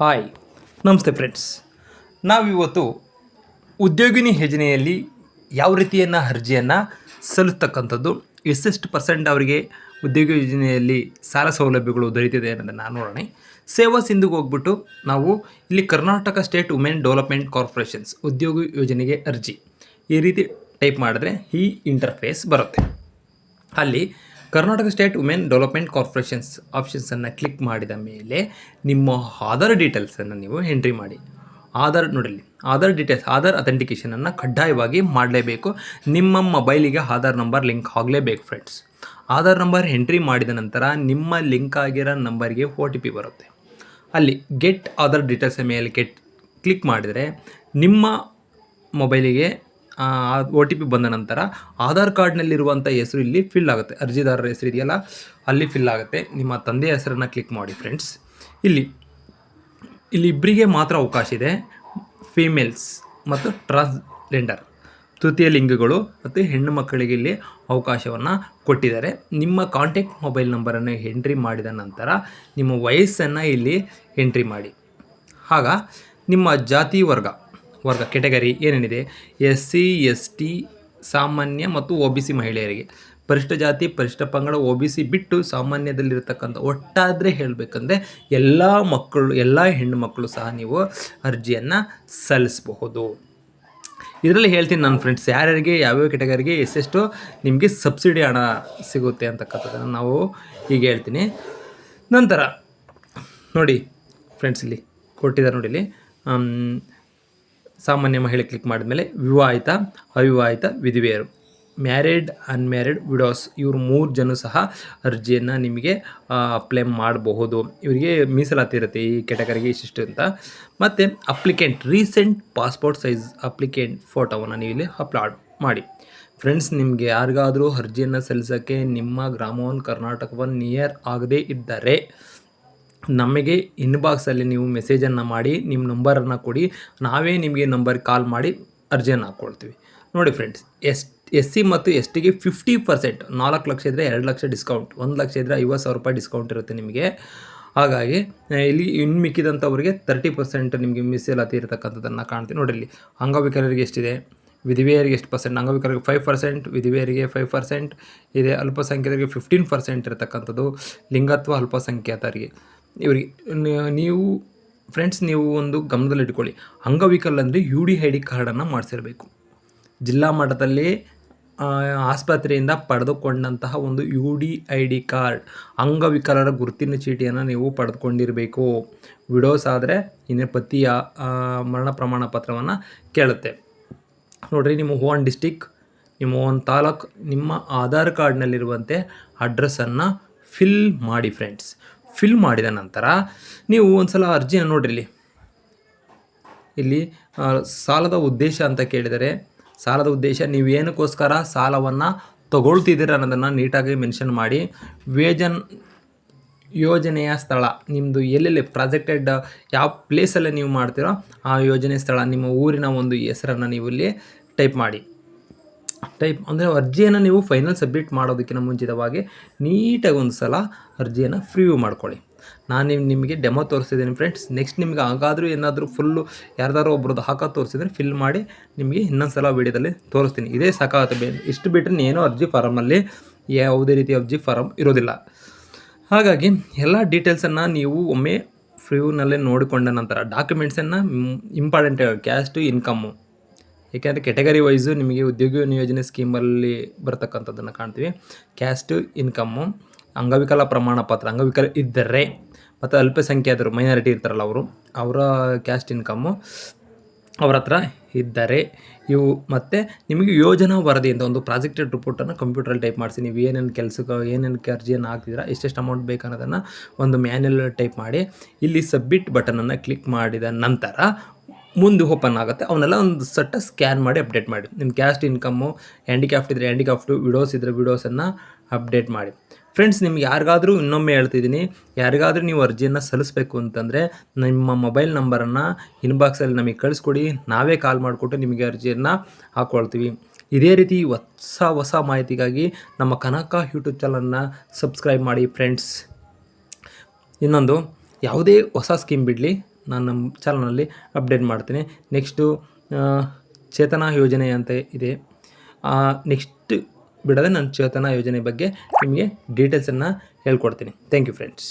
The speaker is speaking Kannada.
ಹಾಯ್, ನಮಸ್ತೆ ಫ್ರೆಂಡ್ಸ್. ನಾವಿವತ್ತು ಉದ್ಯೋಗಿನಿ ಯೋಜನೆಯಲ್ಲಿ ಯಾವ ರೀತಿಯನ್ನು ಅರ್ಜಿಯನ್ನು ಸಲ್ಲಿಸ್ತಕ್ಕಂಥದ್ದು, ಎಷ್ಟೆಷ್ಟು ಪರ್ಸೆಂಟ್ ಅವರಿಗೆ ಉದ್ಯೋಗ ಯೋಜನೆಯಲ್ಲಿ ಸಾಲ ಸೌಲಭ್ಯಗಳು ದೊರೀತಿದೆ ಅನ್ನೋದನ್ನು ನೋಡೋಣ. ಸೇವಾ ಸಿಂಧುಗೆ ಹೋಗ್ಬಿಟ್ಟು ನಾವು ಇಲ್ಲಿ Karnataka state women development corporations ಉದ್ಯೋಗ ಯೋಜನೆಗೆ ಅರ್ಜಿ. ಈ ರೀತಿ ಟೈಪ್ ಮಾಡಿದ್ರೆ ಈ ಇಂಟರ್ಫೇಸ್ ಬರುತ್ತೆ. ಅಲ್ಲಿ Karnataka state women development corporations ಆಪ್ಷನ್ಸನ್ನು click ಮಾಡಿದ ಮೇಲೆ ನಿಮ್ಮ ಆಧಾರ್ ಡೀಟೇಲ್ಸನ್ನು ನೀವು ಎಂಟ್ರಿ ಮಾಡಿ. ಆಧಾರ್ ನೋಡಲಿ ಆಧಾರ್ ಡೀಟೇಲ್ಸ್, ಆಧಾರ್ ಅಥೆಂಟಿಕೇಷನನ್ನು ಕಡ್ಡಾಯವಾಗಿ ಮಾಡಲೇಬೇಕು. ನಿಮ್ಮ ಮೊಬೈಲಿಗೆ ಆಧಾರ್ ನಂಬರ್ ಲಿಂಕ್ ಆಗಲೇಬೇಕು ಫ್ರೆಂಡ್ಸ್. ಆಧಾರ್ ನಂಬರ್ ಎಂಟ್ರಿ ಮಾಡಿದ ನಂತರ ನಿಮ್ಮ ಲಿಂಕ್ ಆಗಿರೋ ನಂಬರ್ಗೆ ಒ ಟಿ ಪಿ ಬರುತ್ತೆ. ಅಲ್ಲಿ ಗೆಟ್ ಆಧಾರ್ ಡೀಟೇಲ್ಸ್ ಮೇಲೆ ಗೆಟ್, ಕ್ಲಿಕ್ ಮಾಡಿದರೆ ನಿಮ್ಮ ಮೊಬೈಲಿಗೆ ಒ ಟಿ ಪಿ ಬಂದ ನಂತರ ಆಧಾರ್ ಕಾರ್ಡ್ನಲ್ಲಿರುವಂಥ ಹೆಸರು ಇಲ್ಲಿ ಫಿಲ್ ಆಗುತ್ತೆ. ಅರ್ಜಿದಾರರ ಹೆಸರು ಇದೆಯಲ್ಲ, ಅಲ್ಲಿ ಫಿಲ್ ಆಗುತ್ತೆ. ನಿಮ್ಮ ತಂದೆಯ ಹೆಸರನ್ನು ಕ್ಲಿಕ್ ಮಾಡಿ ಫ್ರೆಂಡ್ಸ್ ಇಲ್ಲಿ ಇಲ್ಲಿ ಇಬ್ಬರಿಗೆ ಮಾತ್ರ ಅವಕಾಶ ಇದೆ. ಫೀಮೇಲ್ಸ್ ಮತ್ತು ಟ್ರಾನ್ಸ್ಜೆಂಡರ್ ತೃತೀಯ ಲಿಂಗಗಳು ಮತ್ತು ಹೆಣ್ಣು ಮಕ್ಕಳಿಗೆ ಇಲ್ಲಿ ಅವಕಾಶವನ್ನು ಕೊಟ್ಟಿದ್ದಾರೆ. ನಿಮ್ಮ ಕಾಂಟ್ಯಾಕ್ಟ್ ಮೊಬೈಲ್ ನಂಬರನ್ನು ಎಂಟ್ರಿ ಮಾಡಿದ ನಂತರ ನಿಮ್ಮ ವಯಸ್ಸನ್ನು ಇಲ್ಲಿ ಎಂಟ್ರಿ ಮಾಡಿ. ಆಗ, ನಿಮ್ಮ ಜಾತಿ ವರ್ಗ. ವರ್ಗ ಕೆಟಗರಿ ಏನೇನಿದೆ? ಎಸ್ ಸಿ, ಎಸ್ ಟಿ, ಸಾಮಾನ್ಯ ಮತ್ತು ಒ ಬಿ ಸಿ ಮಹಿಳೆಯರಿಗೆ. ಪರಿಷ್ಠ ಜಾತಿ, ಪರಿಷ್ಠ ಪಂಗಡ, ಒ ಬಿ ಸಿ ಬಿಟ್ಟು ಸಾಮಾನ್ಯದಲ್ಲಿರ್ತಕ್ಕಂಥ ಒಟ್ಟಾದರೆ ಹೇಳಬೇಕಂದ್ರೆ ಎಲ್ಲ ಮಕ್ಕಳು, ಎಲ್ಲ ಹೆಣ್ಣು ಮಕ್ಕಳು ಸಹ ನೀವು ಅರ್ಜಿಯನ್ನು ಸಲ್ಲಿಸಬಹುದು. ಇದರಲ್ಲಿ ಹೇಳ್ತೀನಿ ನನ್ನ ಫ್ರೆಂಡ್ಸ್ ಯಾರ್ಯಾರಿಗೆ, ಯಾವ್ಯಾವ ಕೆಟಗರಿಗೆ ಎಷ್ಟೆಷ್ಟು ನಿಮಗೆ ಸಬ್ಸಿಡಿ ಹಣ ಸಿಗುತ್ತೆ ಅಂತಕ್ಕಂಥದ್ದನ್ನು ನಾವು ಈಗ ಹೇಳ್ತೀನಿ. ನಂತರ ನೋಡಿ ಫ್ರೆಂಡ್ಸ್ ಇಲ್ಲಿ ಕೊಟ್ಟಿದ್ದಾರೆ ನೋಡಿ ಇಲ್ಲಿ ಸಾಮಾನ್ಯ ಮಹಿಳೆ ಕ್ಲಿಕ್ ಮಾಡಿದ್ಮೇಲೆ ವಿವಾಹಿತ, ಅವಿವಾಹಿತ, ವಿಧವೆಯರು. ಮ್ಯಾರಿಡ್ ಅನ್ಮ್ಯಾರಿಡ್ ವಿಡೋಸ್ ಇವರು ಮೂರು ಜನ ಸಹ ಅರ್ಜಿಯನ್ನು ನಿಮಗೆ ಅಪ್ಲೈ ಮಾಡಬಹುದು. ಇವರಿಗೆ ಮೀಸಲಾತಿ ಇರುತ್ತೆ ಈ ಕೆಟಗರಿಗೆ ಇಷ್ಟಿಷ್ಟು ಅಂತ. ಮತ್ತು applicant recent passport size applicant ಫೋಟೋವನ್ನು ನೀವು ಇಲ್ಲಿ ಅಪ್ಲೋಡ್ ಮಾಡಿ. ಫ್ರೆಂಡ್ಸ್ ನಿಮಗೆ ಯಾರಿಗಾದರೂ ಅರ್ಜಿಯನ್ನು ಸಲ್ಲಿಸೋಕ್ಕೆ ನಿಮ್ಮ ಗ್ರಾಮವನ್ನು ಕರ್ನಾಟಕವನ್ನು ನಿಯರ್ ಆಗದೇ ಇದ್ದರೆ ನಮಗೆ ಇನ್ಬಾಕ್ಸಲ್ಲಿ ನೀವು ಮೆಸೇಜನ್ನು ಮಾಡಿ ನಿಮ್ಮ ನಂಬರನ್ನು ಕೊಡಿ. ನಾವೇ ನಿಮಗೆ ನಂಬರ್ ಕಾಲ್ ಮಾಡಿ ಅರ್ಜಿಯನ್ನು ಹಾಕ್ಕೊಳ್ತೀವಿ ನೋಡಿ ಫ್ರೆಂಡ್ಸ್ ಎಸ್ ಎಸ್ ಸಿ ಮತ್ತು ಎಸ್ ಟಿಗೆ ಫಿಫ್ಟಿ ಪರ್ಸೆಂಟ್ ನಾಲ್ಕು ಲಕ್ಷ ಇದ್ದರೆ ಎರಡು ಲಕ್ಷ ಡಿಸ್ಕೌಂಟ್ ಒಂದು ಲಕ್ಷ ಇದ್ದರೆ ಐವತ್ತು ಸಾವಿರ ರೂಪಾಯಿ ಡಿಸ್ಕೌಂಟ್ ಇರುತ್ತೆ ನಿಮಗೆ. ಹಾಗಾಗಿ ಇಲ್ಲಿ ಇನ್ನು ಮಿಕ್ಕಿದಂಥವ್ರಿಗೆ ತರ್ಟಿ ಪರ್ಸೆಂಟ್ ನಿಮಗೆ ಮೀಸಲಾತಿ ಇರತಕ್ಕಂಥದ್ದನ್ನು ಕಾಣ್ತೀವಿ. ನೋಡಿ ಇಲ್ಲಿ, ಅಂಗವಿಕಲರಿಗೆ ಎಷ್ಟಿದೆ? ವಿಧವೆಯರಿಗೆ ಎಷ್ಟು ಪರ್ಸೆಂಟ್ ಅಂಗವಿಕಲರಿಗೆ ಫೈವ್ ಪರ್ಸೆಂಟ್ ವಿಧವೆಯರಿಗೆ ಫೈವ್ ಪರ್ಸೆಂಟ್ ಇದೆ ಅಲ್ಪಸಂಖ್ಯಾತರಿಗೆ ಫಿಫ್ಟೀನ್ ಪರ್ಸೆಂಟ್ ಇರತಕ್ಕಂಥದ್ದು. ಲಿಂಗತ್ವ ಅಲ್ಪಸಂಖ್ಯಾತರಿಗೆ. ಇವರಿಗೆ ನೀವು ಫ್ರೆಂಡ್ಸ್ ನೀವು ಒಂದು ಗಮನದಲ್ಲಿಟ್ಕೊಳ್ಳಿ ಅಂಗವಿಕಲ ಅಂದರೆ ಯು ಡಿ ಐ ಡಿ ಕಾರ್ಡನ್ನು ಮಾಡಿಸಿರಬೇಕು. ಜಿಲ್ಲಾ ಮಟ್ಟದಲ್ಲಿ ಆಸ್ಪತ್ರೆಯಿಂದ ಪಡೆದುಕೊಂಡಂತಹ ಒಂದು U D I D card ಅಂಗವಿಕಲರ ಗುರುತಿನ ಚೀಟಿಯನ್ನು ನೀವು ಪಡೆದುಕೊಂಡಿರಬೇಕು. ವಿಡೋಸ್ ಆದರೆ ಇನ್ನೇ ಪತಿಯ ಮರಣ ಪ್ರಮಾಣ ಪತ್ರವನ್ನು ಕೇಳುತ್ತೆ. ನೋಡಿರಿ, ನಿಮ್ಮ ಹೋನ್ ಡಿಸ್ಟಿಕ್ ನಿಮ್ಮ ಓನ್ ತಾಲೂಕು, ನಿಮ್ಮ ಆಧಾರ್ ಕಾರ್ಡ್ನಲ್ಲಿರುವಂತೆ ಅಡ್ರೆಸ್ಸನ್ನು ಫಿಲ್ ಮಾಡಿ ಫ್ರೆಂಡ್ಸ್ ಫಿಲ್ ಮಾಡಿದ ನಂತರ ನೀವು ಒಂದು ಸಲ ಅರ್ಜಿನ ನೋಡಿರಿ ಇಲ್ಲಿ. ಇಲ್ಲಿ ಸಾಲದ ಉದ್ದೇಶ ಅಂತ ಕೇಳಿದರೆ, ಸಾಲದ ಉದ್ದೇಶ ನೀವು ಏನಕ್ಕೋಸ್ಕರ ಸಾಲವನ್ನು ತಗೊಳ್ತಿದ್ದೀರ ಅನ್ನೋದನ್ನು ನೀಟಾಗಿ ಮೆನ್ಷನ್ ಮಾಡಿ. ವೇಜನ್ ಯೋಜನೆಯ ಸ್ಥಳ ನಿಮ್ಮದು ಎಲ್ಲೆಲ್ಲಿ ಪ್ರಾಜೆಕ್ಟೆಡ್ ಯಾವ ಪ್ಲೇಸಲ್ಲೇ ನೀವು ಮಾಡ್ತೀರೋ ಆ ಯೋಜನೆ ಸ್ಥಳ, ನಿಮ್ಮ ಊರಿನ ಒಂದು ಹೆಸರನ್ನು ನೀವು ಇಲ್ಲಿ ಟೈಪ್ ಮಾಡಿ. ಟೈಪ್ ಅಂದರೆ ಅರ್ಜಿಯನ್ನು ನೀವು ಫೈನಲ್ ಸಬ್ಮಿಟ್ ಮಾಡೋದಕ್ಕಿಂತ ಮುಂಚಿತವಾಗಿ ನೀಟಾಗಿ ಒಂದು ಸಲ ಅರ್ಜಿಯನ್ನು ಫ್ರೀವ್ಯೂ ಮಾಡ್ಕೊಳ್ಳಿ. ನಾನು ನಿಮಗೆ ಡೆಮೋ ತೋರಿಸಿದ್ದೀನಿ ಫ್ರೆಂಡ್ಸ್ ನೆಕ್ಸ್ಟ್ ನಿಮ್ಗೆ ಹಾಗಾದರೂ ಏನಾದರೂ ಫುಲ್ಲು ಯಾರ್ದಾರು ಒಬ್ರದ್ದು ಹಾಕೋದು ತೋರಿಸಿದ್ರೆ ಫಿಲ್ ಮಾಡಿ ನಿಮಗೆ ಇನ್ನೊಂದು ಸಲ ವೀಡಿಯೋದಲ್ಲಿ ತೋರಿಸ್ತೀನಿ. ಇದೇ ಸಾಕಾಗುತ್ತೆ ಇಷ್ಟು ಬಿಟ್ಟರೆ ಏನೋ ಅರ್ಜಿ ಫಾರಮಲ್ಲಿ ಯಾವುದೇ ರೀತಿ ಅರ್ಜಿ ಫಾರಮ್ ಇರೋದಿಲ್ಲ. ಹಾಗಾಗಿ ಎಲ್ಲ ಡೀಟೇಲ್ಸನ್ನು ನೀವು ಒಮ್ಮೆ ಫ್ರೀವ್ನಲ್ಲೇ ನೋಡಿಕೊಂಡ ನಂತರ ಡಾಕ್ಯುಮೆಂಟ್ಸನ್ನು ಇಂಪಾರ್ಟೆಂಟ್ ಕ್ಯಾಸ್ಟು ಇನ್ಕಮ್ಮು ಏಕೆಂದರೆ ಕೆಟಗರಿ ವೈಸು ನಿಮಗೆ ಉದ್ಯೋಗ ನಿಯೋಜನೆ ಸ್ಕೀಮಲ್ಲಿ ಬರ್ತಕ್ಕಂಥದ್ದನ್ನು ಕಾಣ್ತೀವಿ. ಕ್ಯಾಸ್ಟು ಇನ್ಕಮ್ಮು ಅಂಗವಿಕಲ ಪ್ರಮಾಣ ಪತ್ರ, ಅಂಗವಿಕಲ ಇದ್ದರೆ ಮತ್ತು ಅಲ್ಪಸಂಖ್ಯಾತರು ಮೈನಾರಿಟಿ ಇರ್ತಾರಲ್ಲ ಅವರು, ಅವರ ಕ್ಯಾಸ್ಟ್ ಇನ್ಕಮ್ಮು ಅವ್ರ ಹತ್ರ ಇದ್ದರೆ ಇವು ಮತ್ತು ನಿಮಗೆ ಯೋಜನಾ ವರದಿ ಅಂತ ಒಂದು ಪ್ರಾಜೆಕ್ಟೆಡ್ ರಿಪೋರ್ಟನ್ನು ಕಂಪ್ಯೂಟ್ರಲ್ಲಿ ಟೈಪ್ ಮಾಡಿಸಿ, ನೀವು ಏನೇನು ಕೆಲಸಕ್ಕೆ, ಏನೇನು ಅರ್ಜಿಯನ್ನು ಹಾಕ್ತಿದ್ದೀರಾ, ಎಷ್ಟೆಷ್ಟು ಅಮೌಂಟ್ ಬೇಕನ್ನೋದನ್ನು ಒಂದು ಮ್ಯಾನ್ಯಲ್ ಟೈಪ್ ಮಾಡಿ, ಇಲ್ಲಿ ಸಬ್ಮಿಟ್ ಬಟನನ್ನು ಕ್ಲಿಕ್ ಮಾಡಿದ ನಂತರ ಮುಂದೆ ಓಪನ್ ಆಗುತ್ತೆ. ಅವನ್ನೆಲ್ಲ ಒಂದು ಸಟ್ಟ ಸ್ಕ್ಯಾನ್ ಮಾಡಿ ಅಪ್ಡೇಟ್ ಮಾಡಿ. ನಿಮ್ಮ ಕ್ಯಾಸ್ಟ್ ಇನ್ಕಮ್ಮು ಹ್ಯಾಂಡಿಕ್ಯಾಫ್ಟ್ ಇದ್ದರೆ ಹ್ಯಾಂಡಿಕ್ಯಾಫ್ಟು ವಿಡೋಸ್ ಇದ್ದರೆ ವಿಡೋಸನ್ನು ಅಪ್ಡೇಟ್ ಮಾಡಿ. ಫ್ರೆಂಡ್ಸ್ ನಿಮ್ಗೆ ಯಾರಿಗಾದರೂ ಇನ್ನೊಮ್ಮೆ ಹೇಳ್ತಿದ್ದೀನಿ. ಯಾರಿಗಾದರೂ ನೀವು ಅರ್ಜಿಯನ್ನು ಸಲ್ಲಿಸಬೇಕು ಅಂತಂದರೆ ನಿಮ್ಮ ಮೊಬೈಲ್ ನಂಬರನ್ನು ಇನ್ಬಾಕ್ಸಲ್ಲಿ ನಮಗೆ ಕಳಿಸ್ಕೊಡಿ. ನಾವೇ ಕಾಲ್ ಮಾಡಿಕೊಟ್ಟು ನಿಮಗೆ ಅರ್ಜಿಯನ್ನು ಹಾಕ್ಕೊಳ್ತೀವಿ ಇದೇ ರೀತಿ ಹೊಸ ಹೊಸ ಮಾಹಿತಿಗಾಗಿ ನಮ್ಮ ಕನಕ ಯೂಟ್ಯೂಬ್ ಚಾನಲನ್ನು ಸಬ್ಸ್ಕ್ರೈಬ್ ಮಾಡಿ ಫ್ರೆಂಡ್ಸ್ ಇನ್ನೊಂದು, ಯಾವುದೇ ಹೊಸ ಸ್ಕೀಮ್ ಬಿಡಲಿ ನಾನು ನಮ್ಮ ಚಾನಲ್ನಲ್ಲಿ ಅಪ್ಡೇಟ್ ಮಾಡ್ತೀನಿ. ನೆಕ್ಸ್ಟು ಚೇತನ ಯೋಜನೆ ಅಂತ ಇದೆ. ನೆಕ್ಸ್ಟ್ ಬಿಡದೆ ನಾನು ಚೇತನ ಯೋಜನೆ ಬಗ್ಗೆ ನಿಮಗೆ ಡೀಟೇಲ್ಸನ್ನು ಹೇಳ್ಕೊಡ್ತೀನಿ. Thank you friends